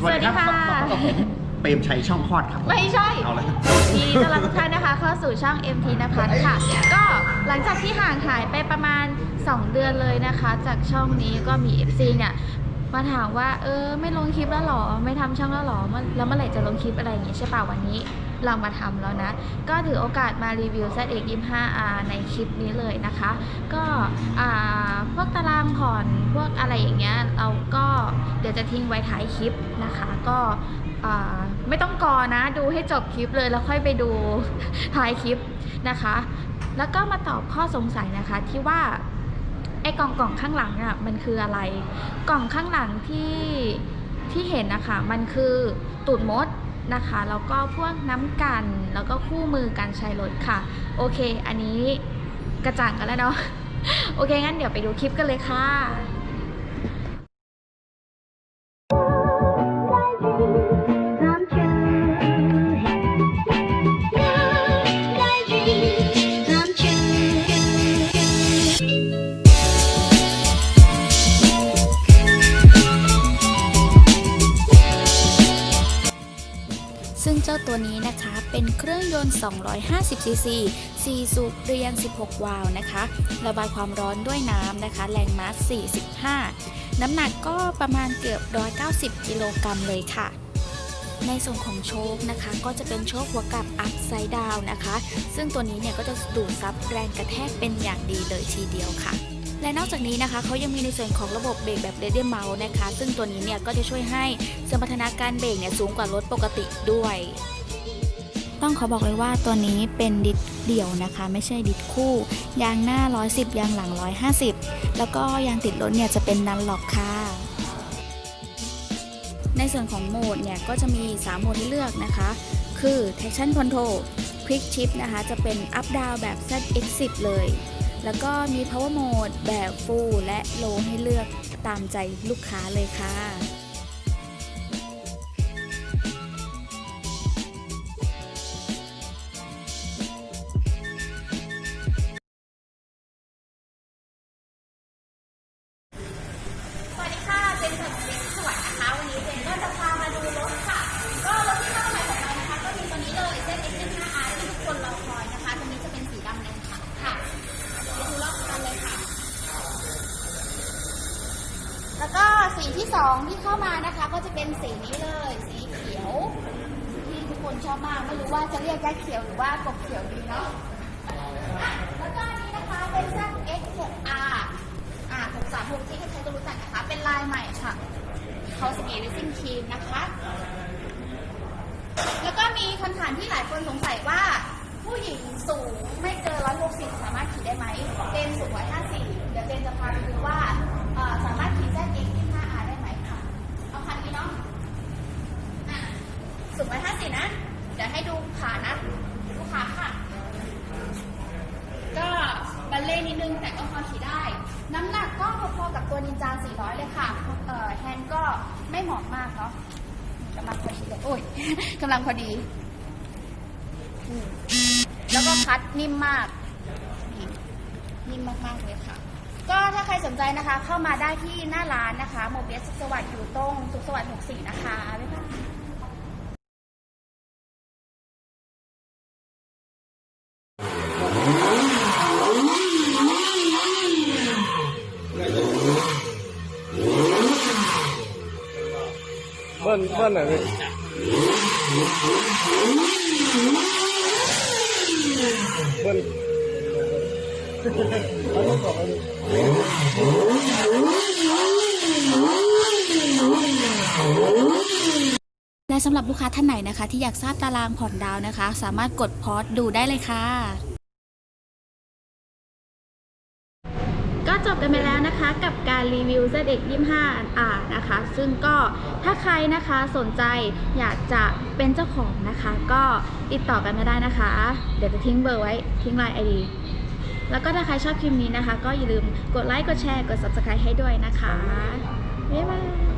สวัสดีค่ะสวัสดีค่ะมาพบกับผมเปรมชัยช่องคลอดครับไม่ใช่เอาเลยยินดีต้อนรับทุกท่านนะคะเข้าสู่ช่อง MT นภัทรค่ะ ก็หลังจากที่ห่างหายไปประมาณ 2 เดือนเลยนะคะ จากช่องนี้ก็มี FC เนี่ย มาถามว่า เออ ไม่ลงคลิปแล้วหรอ ไม่ทำช่องแล้วหรอแล้วเมื่อไหร่จะลงคลิปอะไรอย่างงี้ใช่ป่ะวันนี้เรามาทำแล้วนะ ก็ถือโอกาสมารีวิว ZX 25R ในคลิปนี้เลยนะคะ ก็อ่าพวกตารางผ่อนพวกอะไรอย่างเงี้ยเราก็เดี๋ยวจะทิ้งไว้ท้ายคลิปนะคะ ก็อ่าไม่ต้องกอนะ ดูให้จบคลิปเลยแล้วค่อยไปดูท้ายคลิปนะคะ แล้วก็มาตอบข้อสงสัยนะคะที่ว่า กล่องกล่องข้างหลังอะมันคืออะไร กล่องข้างหลังที่ที่เห็นนะคะมันคือตูดมดนะคะแล้วก็พวกน้ำกันแล้วก็คู่มือการใช้รถค่ะ โอเค อันนี้กระจ่างกันแล้วเนาะโอเคงั้นเดี๋ยวไปดูคลิปกันเลยค่ะ จ้าตัวนี้นะคะ เป็นเครื่องยนต์ 250ซีซี4สูบเรียง 16 วาล์วนะคะ ระบายความร้อนด้วยน้ำนะคะ แรงม้า45 น้ำหนักก็ประมาณเกือบ 190 กิโลกรัมเลยค่ะในส่วนของโชคนะคะก็จะเป็นโชคหัวกับอัพไซด์ดาวนะคะ ซึ่งตัวนี้เนี่ยก็จะดูดซับแรงกระแทกเป็นอย่างดีเลยทีเดียวค่ะ และนอกจากนี้นะคะเขายังมีในส่วนของระบบเบรกแบบเรเดียมเมาส์นะคะ ซึ่งตัวนี้เนี่ยก็จะช่วยให้สมรรถนะการเบรกเนี่ยสูงกว่ารถปกติด้วย ต้องขอบอกเลยว่าตัวนี้เป็นดิสเดี่ยวนะคะ ไม่ใช่ดิสคู่ ยางหน้า 110 ยางหลัง 150 แล้วก็ยางติดรถเนี่ยจะเป็นนันหลอกค่ะในส่วนของโหมดเนี่ยก็จะมี 3 โหมดให้เลือกนะคะ คือ traction control quick shift นะคะ จะเป็น up down แบบ ZX10 เลย แล้วก็มี power mode แบบ full และ low ให้เลือกตามใจลูกค้าเลยค่ะ สีที่สองที่เข้ามานะคะ ก็จะเป็นสีนี้เลย สีเขียว ที่ทุกคนชอบมากไม่รู้ว่าจะเรียกแก้เขียวหรือว่ากบเขียวดีเนาะแล้วก็อันนี้นะคะเป็น ZX6R อ่า636ที่ใครๆก็รู้จักนะคะ เป็นลายใหม่ค่ะเขาสกีเรซิ่งครีมนะคะ แล้วก็มีคำถามที่หลายคนสงสัยว่า ผู้หญิงสูงไม่เกิน160 สามารถขี่ได้ไหมเจนสูง154 เดี๋ยวเจนจะพาไปดูว่าเอ่อสามารถขี่ ZX 25R ได้ไหมค่ะ เอาคันนี้เนาะอะสูง154 นะ เดี๋ยวให้ดูขานะ ดูขาค่ะ ก็บัลเล่นิดนึงแต่ก็พอขี่ได้ น้ำหนักก็พอๆกับตัวนินจา 400 เลยค่ะเอ่อแฮนด์ก็ไม่เหมาะมากเนาะกำลังพอดีเลยโอ้ยกำลังพอดี แล้วก็คัดนิ่มมาก นิ่มมากๆเลยค่ะ ก็ถ้าใครสนใจนะคะ เข้ามาได้ที่หน้าร้านนะคะ โมเบสสุขสวัสดิ์อยู่ตรงสุขสวัสดิ์64 นะคะบ๊ายบาย บิ้ลเบิ้ลหน่อยบิ้ลและสำหรับลูกค้าท่านไหนนะคะ ที่อยากทราบตารางผ่อนดาวน์นะคะ สามารถกดพอสดูได้เลยค่ะ บกันไปแล้วนะคะ กับการรีวิว ZX 25R นะคะ ซึ่งก็ถ้าใครนะคะสนใจอยากจะเป็นเจ้าของนะคะ ก็ติดต่อกันมาได้นะคะ เดี๋ยวจะทิ้งเบอร์ไว้ทิ้งไลน์ไอดีแล้วก็ถ้าใครชอบคลิปนี้นะคะ ก็อย่าลืมกดไลค์กดแชร์กด subscribe ให้ด้วยนะคะบ๊ายบาย